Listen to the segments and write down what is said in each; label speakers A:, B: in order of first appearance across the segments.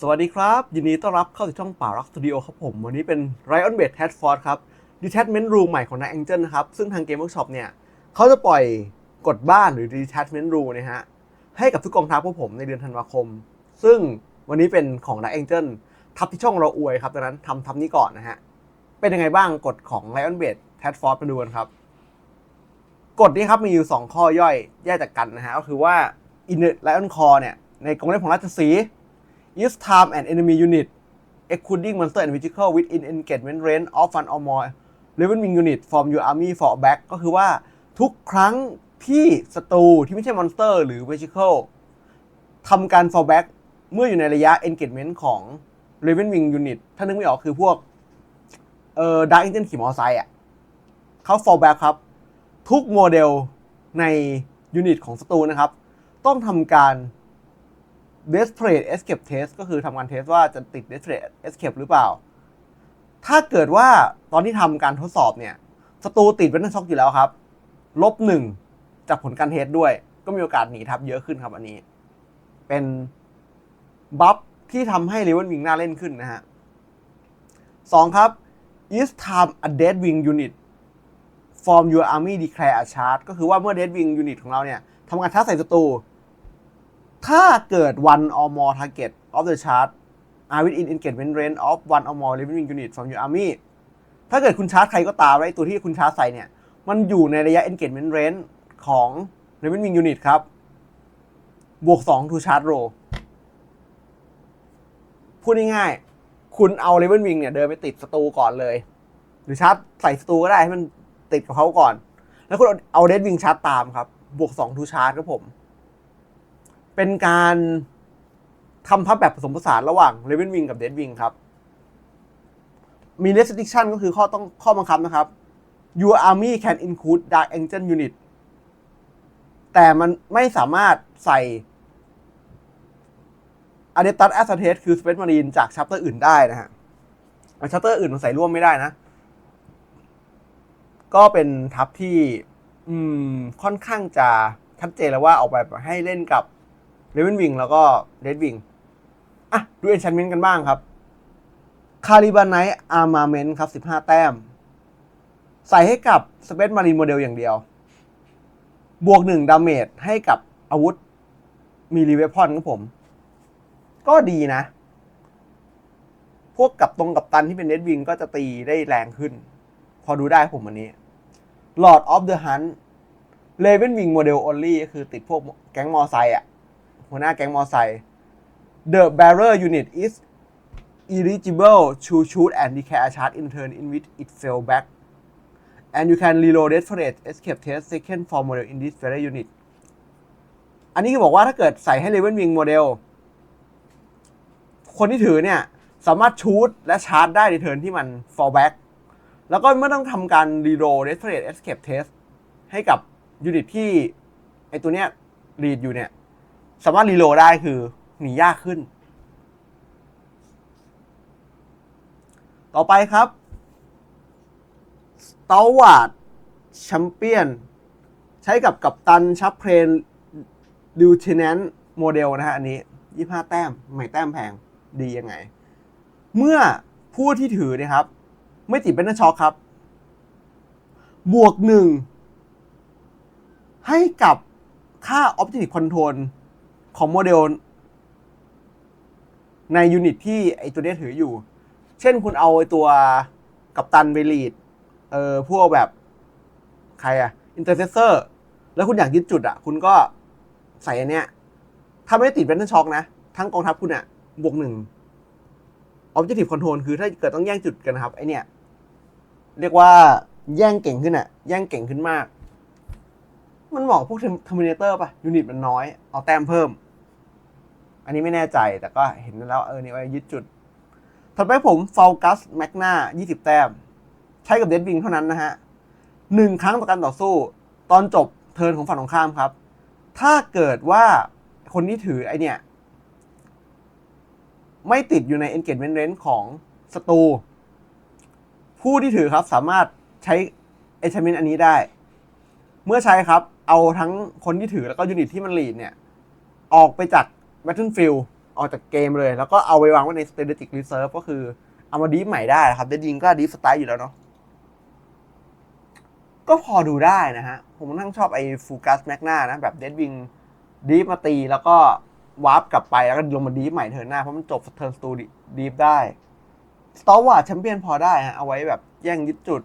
A: สวัสดีครับ ยินดีต้อนรับเข้าสู่ช่องป่ารักสตูดิโอครับผม วันนี้เป็น Riot Bait Task Force ครับ Detachment Room ใหม่ของนาย Angel นะครับ ซึ่งทางเกมเวิร์กช็อปเนี่ยเขาจะปล่อยกฎบ้านหรือ Detachment Room นะฮะ ให้กับทุกกองทัพพวกผมในเดือนธันวาคม ซึ่งวันนี้เป็นของนาย Angel ทัพที่ช่องเราอวยครับดังนั้นทำทัพนี้ก่อนนะฮะ เป็นยังไงบ้างกฎของ Riot Bait Task Force มาดูกันครับกฎนี้ครับมีอยู่ 2 ข้อย่อยแยกจากกันนะฮะก็คือว่า In the Lion Core เนี่ยในกองเล่นของราชสีห์ Each time and enemy unit excluding monster and vehicle within engagement range of one or more leveling unit from your army fall back ก็คือว่าทุกครั้งที่ศัตรูที่ไม่ใช่มอนสเตอร์หรือ vehicle ทำการ fall back เมื่ออยู่ในระยะ engagement ของ level wing unit ถ้านึกไม่ออกคือพวก เอ่อ dark angel ขี่มอเตอร์ไซค์อะเขา fall back ครับ ทุกโมเดลในยูนิตของศัตรูนะครับ ต้องทำการ Desperate Escape Test ก็คือทำการเทสว่าจะติด Desperate Escape หรือเปล่า ถ้าเกิดว่าตอนที่ทำการทดสอบเนี่ยศัตรูติดเวนช็อกอยู่แล้วครับ ลบหนึ่งจากผลการเทสด้วย ก็มีโอกาสหนีทับเยอะขึ้นครับอันนี้ เป็นบัฟที่ทำให้เลเวลวิงน่าเล่นขึ้นนะฮะสองครับ each time a dead wing unit form your army declare a charge ก็คือว่าเมื่อ dead wing unit ของเราเนี่ยทำการชาร์จใส่ศัตรู ถ้าเกิด one or more target of the chart are within engagement range of one or more living unit from your army ถ้าเกิดคุณชาร์จใครก็ตามแล้วไอ้ตัวที่คุณชาร์จใส่เนี่ย มันอยู่ในระยะ engagement range ของ living unit ครับ บวก2 to charge roll พูดง่ายๆ คุณเอา level wing เนี่ยเดินไปติดศัตรูก่อนเลย หรือชาร์จใส่ศัตรูก็ได้ให้มันติดกับเขาก่อน แล้วคุณเอา dead wing ชาร์จตามครับ บวก2 to charge ครับผม เป็นการทำทัพแบบผสมผสานระหว่าง l e v e n Wing กับ Dead Wing ครับ มี restriction ก็คือข้อต้องข้อบังคับนะครับ Your army can include Dark Angel unit แต่มันไม่สามารถใส่ Adeptus Astartes คือ Space Marine จากชัปเตอร์อื่นได้นะฮะชัปเตอร์อื่นมันใส่ร่วมไม่ได้นะ ก็เป็นทัพที่อืมค่อนข้างจะชัดเจนแล้วว่าออกแบบให้เล่นกับ เลเวนวิงแล้วก็เ e ดวิงอะดูเอนชันเมนต์กันบ้างครับคาริบานไนอาร์มาเมนต์ครับ 15 แต้ม ใส่ให้กับสเปซมารีนโมเดลอย่างเดียว บวกหนึ่งดาเมจให้กับอาวุธมีรีเวพอนครับผม ก็ดีนะ พวกกับตรงกับตันที่เป็นเ e ดวิงก็จะตีได้แรงขึ้น พอดูได้ผมอันนี้ Lord of the Hunt เลเวนวิงโมเดล only ก็คือติดพวกแก๊งมอไซค์อะ หัวหน้าแก๊งมอไซค์ The bearer unit is eligible to shoot and declare a charge in turn in which it fell back and you can reload desperate escape test second for model in this bearer unit อันนี้คือบอกว่าถ้าเกิดใส่ให้ Level Wing โมเดลคนที่ถือเนี่ย สามารถชูดและชาร์จได้ในเทิร์นที่มัน fall back แล้วก็ไม่ต้องทำการ reload desperate escape test ให้กับยูนิตที่ ไอตัวเนี้ยรีดอยู่เนี่ย สามารถรีโหลดได้คือหนียากขึ้น ต่อไปครับ s t a w a r d Champion ใช้กับกัปตันชับเพลนดิวเทนแนนโมเดลนะฮะ อันนี้ 25 แต้มไม่แต้มแพงดียังไง เมื่อผู้ที่ถือเนะครับ ไม่ติดเป็นช็อคครับ บวกหนึ่งให้กับค่า Objective Control ของโมเดล ในยูนิตที่ไอตัวนี้ถืออยู่ เช่นคุณเอาไอตัวกัปตันเบลีดเออพวกแบบใครอะอินเตอร์เซสเซอร์แล้วคุณอยากยึดจุดอะคุณก็ใส่อันเนี้ย ถ้าไม่ได้ติดแบนเทนช็อคนะ ทั้งกองทัพคุณอะบวกหนึ่ง Objective Control คือถ้าเกิดต้องแย่งจุดกันนะครับ ไอเนี้ยเรียกว่าแย่งเก่งขึ้นอะแย่งเก่งขึ้นมาก มันเหมาะพวกเทอร์มินเตอร์ป่ะ ยูนิตมันน้อย เอาแต้มเพิ่ม อันนี้ไม่แน่ใจแต่ก็เห็นแล้วเออนี่ไว้ยึดจุด ถัดไปผมฟ a ลกัสแมกนา20 แต้ม ใช้กับเดดวิงเท่านั้นนะฮะหนึ่งครั้งต่อการต่อสู้ ตอนจบเทิร์นของฝั่งตรงข้ามครับ ถ้าเกิดว่าคนที่ถือไอเนี่ย ไม่ติดอยู่ใน engagement range ของศัตรูผู้ที่ถือครับสามารถใช้ enchantment อันนี้ได้ เมื่อใช้ครับเอาทั้งคนที่ถือแล้วก็ยูนิตที่มันลีดเนี่ย ออกไปจาก Battlefield ออกจากเกมเลย แล้วก็เอาไปวางไว้ใน strategic reserve ก็คือเอามาดีฟใหม่ได้ครับเดดยิงก็ดีฟสไตล์อยู่แล้วเนาะก็พอดูได้นะฮะ ผมนั่งชอบไอ้ฟูกัสแมกนานะ แบบเดดวิงดีฟมาตีแล้วก็วาร์ปกลับไปแล้วก็ลงมาดีฟใหม่เทิร์นหน้า เพราะมันจบเทิร์นสตูดีฟได้สตอร์ว่าแชมเปี้ยนพอได้ฮะ เอาไว้แบบแย่งยึดจุด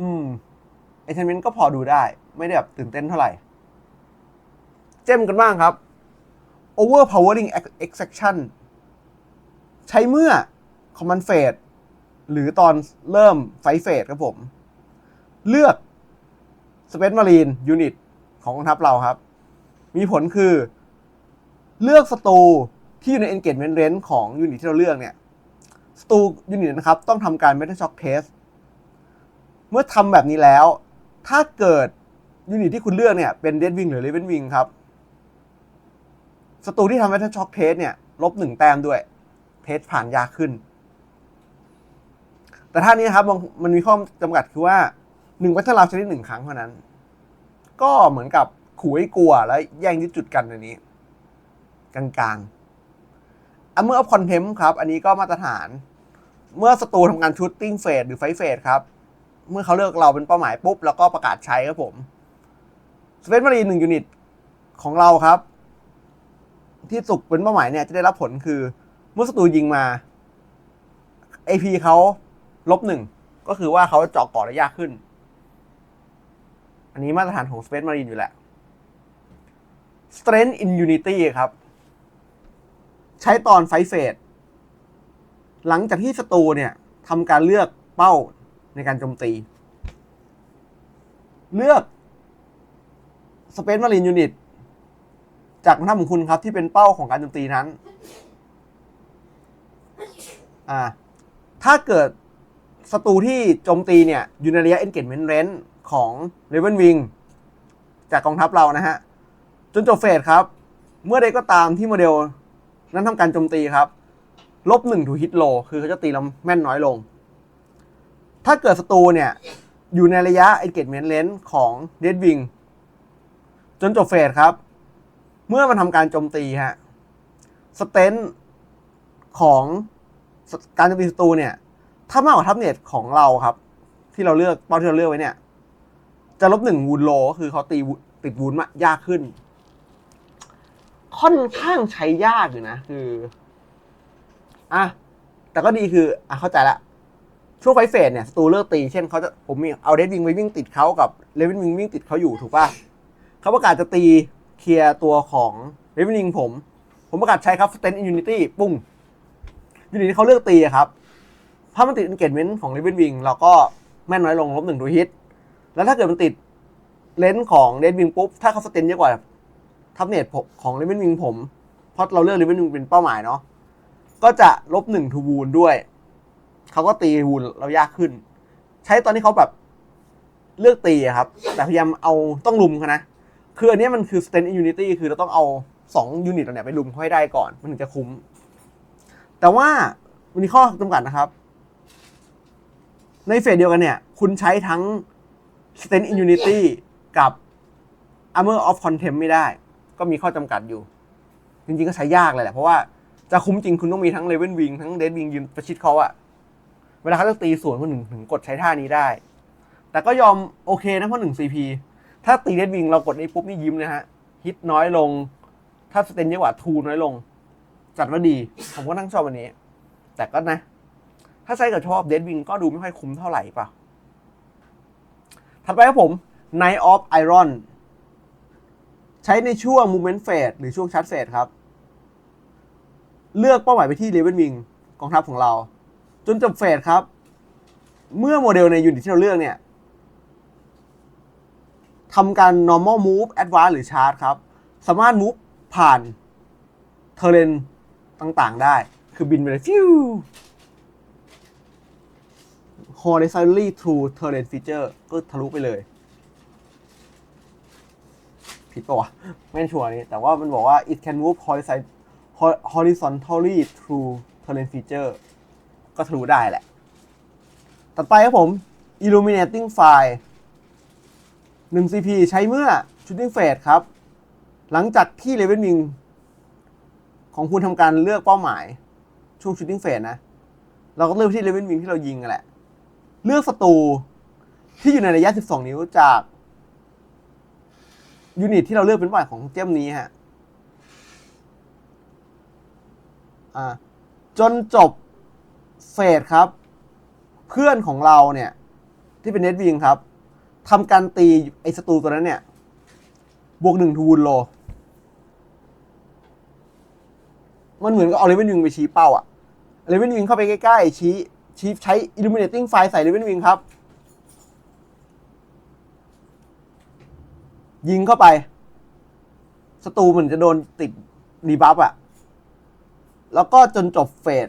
A: อืมไอเทนเมนต์ก็พอดูได้ ไม่ได้แบบตื่นเต้นเท่าไหร่ เจมกันบ้างครับ overpowering extraction ใช้เมื่อ command phase หรือตอนเริ่มไฟเฟสครับผม เลือก Space Marine Unit ของกองทัพเราครับ มีผลคือ เลือกศัตรูที่อยู่ใน engagement range ของยูนิตที่เราเลือกเนี่ยศัตรูยูนิตนะครับ ต้องทำการ Metal Shock Test เมื่อทำแบบนี้แล้ว ถ้าเกิดยูนิตที่คุณเลือกเนี่ย เป็น Dead Wing หรือ Raven Wing ครับ ศัตรูที่ทำ Metal Shock Test เนี่ยลบหนึ่งแต้มด้วย เทสผ่านยากขึ้น แต่ท่านี้ครับมันมีข้อจำกัดคือว่าหนึ่งวัฒนธรรมชนิดหนึ่งครั้งเท่านั้น ก็เหมือนกับขู่ให้กลัวแล้วแย่งยึดจุดกันในนี้ กลางๆอันเมื่อคอนเทมครับ อันนี้ก็มาตรฐาน เมื่อศัตรูทำการชูตติ้งเฟสหรือไฟเฟสครับ เมื่อเขาเลือกเราเป็นเป้าหมายปุ๊บ แล้วก็ประกาศใช้ครับผมสเปซมารีหนึ่งยูนิตของเราครับ ที่สุกเป็นเป้าหมายเนี่ยจะได้รับผลคือเมื่อศัตรูยิงมา AP เขาลบหนึ่งก็คือว่าเขาเจาะเกาะได้ยากขึ้น อันนี้มาตรฐานของ Space Marine อยู่แหละ Strength in Unity ครับ ใช้ตอนไฟเฟสหลังจากที่ศัตรูเนี่ยทำการเลือกเป้าในการโจมตี เลือก Space Marine Unit จากหน้าของคุณครับที่เป็นเป้าของการโจมตีนั้นอ่าถ้าเกิดศัตรูที่โจมตีเนี่ยอยู่ในระยะ engagement range ของ Raven Wing จากกองทัพเรานะฮะ จนจบเฟสครับ เมื่อใดก็ตามที่โมเดลนั้นทำการโจมตีครับลบหนึ่งถูฮิตโล คือเขาจะตีเราแม่นน้อยลง ถ้าเกิดศัตรูเนี่ย อยู่ในระยะ engagement range ของ Dead Wing จนจบเฟสครับ เมื่อมันทำการโจมตีฮะสเตนของการโจมตีศัตรูเนี่ย ถ้ามากกว่าทับเน็ตของเราครับ ที่เราเลือกเป้าที่เราเลือกไว้เนี่ย จะลบหนึ่งวูนโลก็คือเขาตีติดวูนมายากขึ้น ค่อนข้างใช้ยากอยู่นะคืออะแต่ก็ดีคืออะเข้าใจละช่วงไฟเฟสเนี่ยศัตรูเลือกตีเช่นเขาจะผมมีเอาเดดวิงไปวิ่งติดเขากับเลวินวิงวิ่งติดเขาอยู่ถูกป่ะเขาประกาศจะตี ลียร์ตัวของเลวินิงผม ผมประกาศใช้ครับสเตนอินยูนิตี้ปุ้งยูนิตที่เขาเลือกตีครับถ้ามันติด engagement ของ l e v e n Wing เราก็แม่นน้อยลงลบหนึ่งดูฮิต แล้วถ้าเกิดมันติดเลนส์ของ Red Wing ปุ๊บ ถ้าเขาสเตนเยอะกว่าทับเน็ตของ l e v e n Wing ผม เพราะเราเลือก l e v e n Wing เป็นเป้าหมายเนาะก็จะลบหนึ่งทูวูนด้วย เขาก็ตีวูนเรายากขึ้น ใช้ตอนที่เขาแบบเลือกตีครับ แต่พยายามเอาต้องลุมเขานะ คืออันนี้มันคือ stand in unity คือเราต้องเอาสองยูนิตเราเนี่ยไปลุมเขาให้ได้ก่อน มันถึงจะคุ้ม แต่ว่ามันมีข้อจำกัดนะครับ ในเฟสเดียวกันเนี่ย คุณใช้ทั้ง Stand in Unity กับ Armor of Contempt ไม่ได้ ก็มีข้อจำกัดอยู่ จริงๆก็ใช้ยากเลยแหละ เพราะว่าจะคุ้มจริงคุณต้องมีทั้ง Raven Wing ทั้ง Dead Wing ยืนประชิดเขาอะเวลาเขาจะตีสวนคุณถึงถึงกดใช้ท่านี้ได้ แต่ก็ยอมโอเคนะเพราะหนึ่ง CP ถ้าตี Dead Wing เรากดนี้ปุ๊บนี่ยิ้มเลยฮะ ฮิตน้อยลง ถ้าสเตนเยอะกว่าทูน้อยลง จัดว่าดี ผมก็นั่งชอบวันนี้ แต่ก็นะ ถ้าใช้กับชอบเดดวิงก็ดูไม่ค่อยคุ้มเท่าไหร่ป่ะ ถัดไปครับผม Night of Iron ใช้ในช่วง Movement Phase หรือช่วง Charge Phase ครับ เลือกเป้าหมายไปที่ Raven Wing กองทัพของเรา จนจบเฟสครับ เมื่อโมเดลในยูนิตที่เราเลือกเนี่ย ทำการ normal move advance หรือ charge ครับ สามารถ move ผ่านเทเลนต่างๆ ได้ คือบินไปเลยฟิว horizontally through terrain feature ก็ทะลุไปเลย ผิดปะวะ ไม่ชัวร์นี่แต่ว่ามันบอกว่า it can move horizon- hor- horizontally through terrain feature ก็ทะลุได้แหละ ต่อไปครับผม illuminating fire 1 CP ใช้เมื่อ shooting phase ครับ หลังจากที่ Raven Wing ของคุณทำการเลือกเป้าหมาย ช่วง shooting phase นะ เราก็เลือกที่เลเวนวิงที่เรายิงกันแหละ เลือกศัตรูที่อยู่ในระยะ 12 นิ้วจากยูนิตที่เราเลือกเป็นเป้ายของเจมนี้ฮะจนจบเฟสครับ เพื่อนของเราเนี่ย ที่เป็นเน็ตวิงครับ ทำการตีไอ้ศัตรูตัวนั้นเนี่ย บวกหนึ่งทูนโล มันเหมือนกับเอาเลเวนวิงไปชี้เป้าอะเลเวนวิงเข้าไปใกล้ๆชี้ชี้ใช้ illuminating ไฟใส่เลเวนวิงครับ ยิงเข้าไปศัตรูเหมือนจะโดนติดดีบัฟอะแล้วก็จนจบเฟส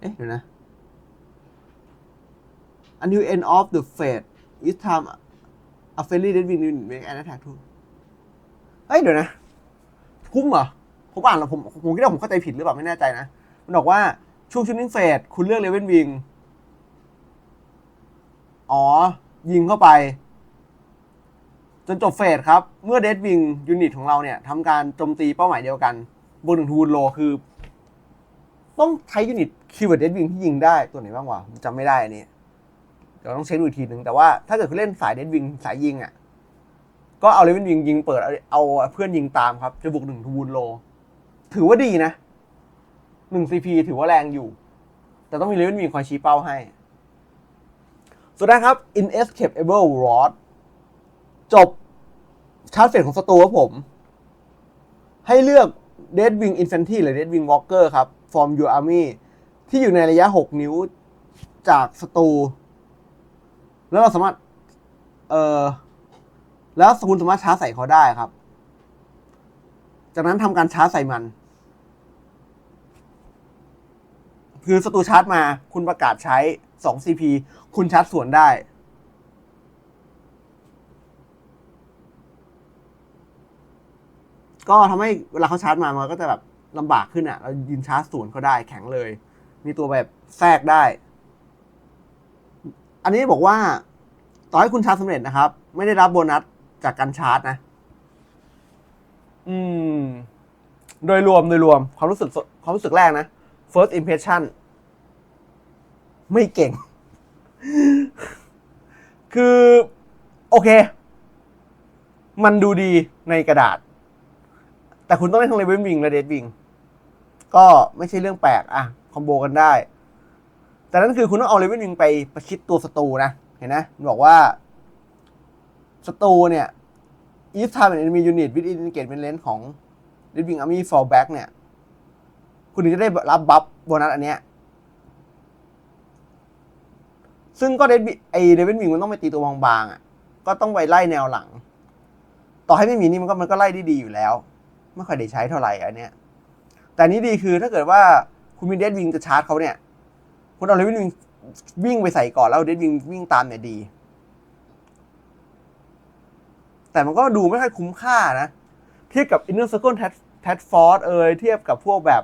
A: เอ๊ะเดี๋ยวนะ until end of the phase each time a friendly dead wing unit make an attack to เฮ้ยเดี๋ยวนะ คุ้มเหรอ ผมอ่านแล้วผมผมคิดว่าผมเข้าใจผิดหรือเปล่าไม่แน่ใจนะ มันบอกว่าช่วงชูนิ่งเฟสคุณเลือกเลเวนวิง อ๋อ ยิงเข้าไป จนจบเฟสครับ เมื่อเดดวิงยูนิตของเราเนี่ยทำการโจมตีเป้าหมายเดียวกัน บนหนึ่งทูนโลคือ ต้องใช้ยูนิตคีย์เวิร์ดเดดวิงที่ยิงได้ตัวไหนบ้างวะจำไม่ได้อันนี้ เดี๋ยวต้องเช็คดูอีกทีหนึ่งแต่ว่าถ้าเกิดคุณเล่นสายเดดวิงสายยิงอะก็เอาเลเวนวิงยิงเปิดเอาเพื่อนยิงตามครับ จะบวกหนึ่งทูนโล ถือว่าดีนะหนึ่งซีพีถือว่าแรงอยู่ แต่ต้องมีเลเวนวิงคอยชี้เป้าให้ สุดท้ายครับ inescapable rod จบชาร์จเฟสของศัตรูครับผม ให้เลือก Dead Wing Infantry หรือ Dead Wing Walker ครับ from your army ที่อยู่ในระยะ 6 นิ้วจากศัตรู แล้วเราสามารถ เอ่อ แล้วคุณสามารถชาร์จใส่เขาได้ครับ จากนั้นทำการชาร์จใส่มัน คือศัตรูชาร์จมา คุณประกาศใช้ 2 CP คุณชาร์จส่วนได้ ก็ทำให้เวลาเขาชาร์จมา มันก็จะแบบลำบากขึ้นอะ เรายืนชาร์จส่วนเขาได้แข็งเลย มีตัวแบบแทรกได้ อันนี้บอกว่า ต่อให้คุณชาร์จสำเร็จนะครับ ไม่ได้รับโบนัสจากการชาร์จนะ อืม โดยรวมโดยรวมความรู้สึกความรู้สึกแรกนะ first impression ไม่เก่ง คือ โอเค มันดูดีในกระดาษ แต่คุณต้องเล่นทั้งเลเวลวิงและเดดวิงก็ไม่ใช่เรื่องแปลกอะคอมโบกันได้ แต่นั่นคือคุณต้องเอาเลเวลวิงไปประชิดตัวศัตรูนะ เห็นนะมันบอกว่าศัตรูเนี่ย each time an enemy unit with engagement range ของ Red Wing Army fall back เนี่ย คุณถึงจะได้รับบัฟโบนัสอันเนี้ยซึ่งก็เดนไอเดวินวิงมันต้องไปตีตัวบางๆอะ ก็ต้องไปไล่แนวหลัง ต่อให้ไม่มีนี่มันก็มันก็ไล่ได้ดีอยู่แล้ว ไม่ค่อยได้ใช้เท่าไหร่อันเนี้ย แต่นนี้ดีคือถ้าเกิดว่าคุณมีเดดวิงจะชาร์จเขาเนี่ย คุณเอาเดวินวิงวิ่งไปใส่ก่อนแล้วเดดวิงวิ่งตามเนี่ยดี แต่มันก็ดูไม่ค่อยคุ้มค่านะ เทียบกับ Inner Circle Tat Tat Force เอ่ยเทียบกับพวกแบบ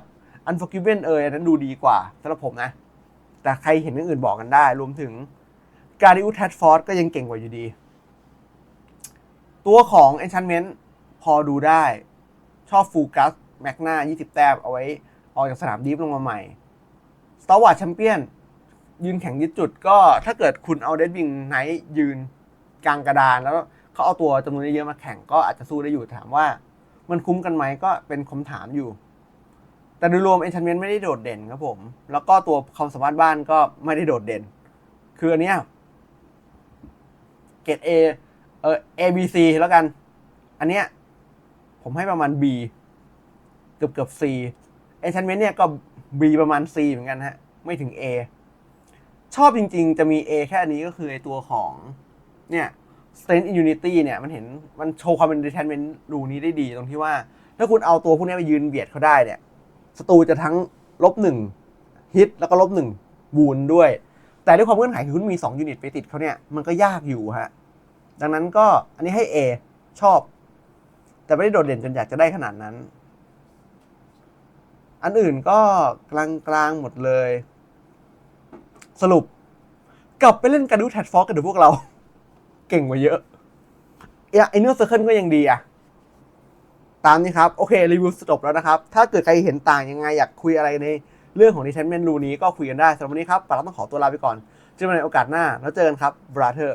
A: Unforgiven เอยอันนั้นดูดีกว่าสำหรับผมนะ แต่ใครเห็นอย่างอื่นบอกกันได้ รวมถึงการดิอุ Tat Force ก็ยังเก่งกว่าอยู่ดี ตัวของ Enchantment พอดูได้ ชอบฟูกัสแมกนา20 แต้มเอาไว้ออกจากสนามดีฟลงมาใหม่ Star Wars Champion ยืนแข่งยึดจุดก็ถ้าเกิดคุณเอาเดดวิงไนท์ยืนกลางกระดานแล้วเขาเอาตัวจำนวนเยอะๆมาแข่งก็อาจจะสู้ได้อยู่ถามว่า มันคุ้มกันไหมก็เป็นคำถามอยู่ แต่โดยรวม Enchantment ไม่ได้โดดเด่นครับผม แล้วก็ตัวความสามารถบ้านก็ไม่ได้โดดเด่น คืออันเนี้ยเกรด A เออ A B C แล้วกัน อันเนี้ยผมให้ประมาณ B เกือบเกือบ C Enchantment เนี่ยก็ B ประมาณ C เหมือนกันฮะ ไม่ถึง A ชอบจริง ๆ จะมี A แค่นนี้ก็คือไอตัวของ เนี่ย Strength in Unity เนี่ย มันเห็นมันโชว์ความเป็น Detachment รูนี้ได้ดีตรงที่ว่า ถ้าคุณเอาตัวพวกนี้ไปยืนเบียดเขาได้เนี่ยศัตรูจะทั้งลบหนึ่งฮิตแล้วก็ลบหนึ่งบูนด้วย แต่ด้วยความเงื่อนไขคือคุณมี 2 ยูนิตไปติดเขาเนี่ย มันก็ยากอยู่ฮะ ดังนั้นก็อันนี้ให้ A ชอบ แต่ไม่ได้โดดเด่นจนอยากจะได้ขนาดนั้น อันอื่นก็กลางๆหมดเลย สรุป กลับไปเล่นการดูแทดฟอกกันเดี๋ยวพวกเรา เก่งกว่าเยอะไอ้เนื้อเซอร์เคิลก็ยังดีอะตามนี้ครับ โอเครีวิวจบแล้วนะครับ ถ้าเกิดใครเห็นต่างยังไงอยากคุยอะไรในเรื่องของ Detachment Rule นี้ก็คุยกันได้สำหรับวันนี้ครับปาราต้องขอตัวลาไปก่อนเจอกันในโอกาสหน้าแล้วเจอกันครับ brother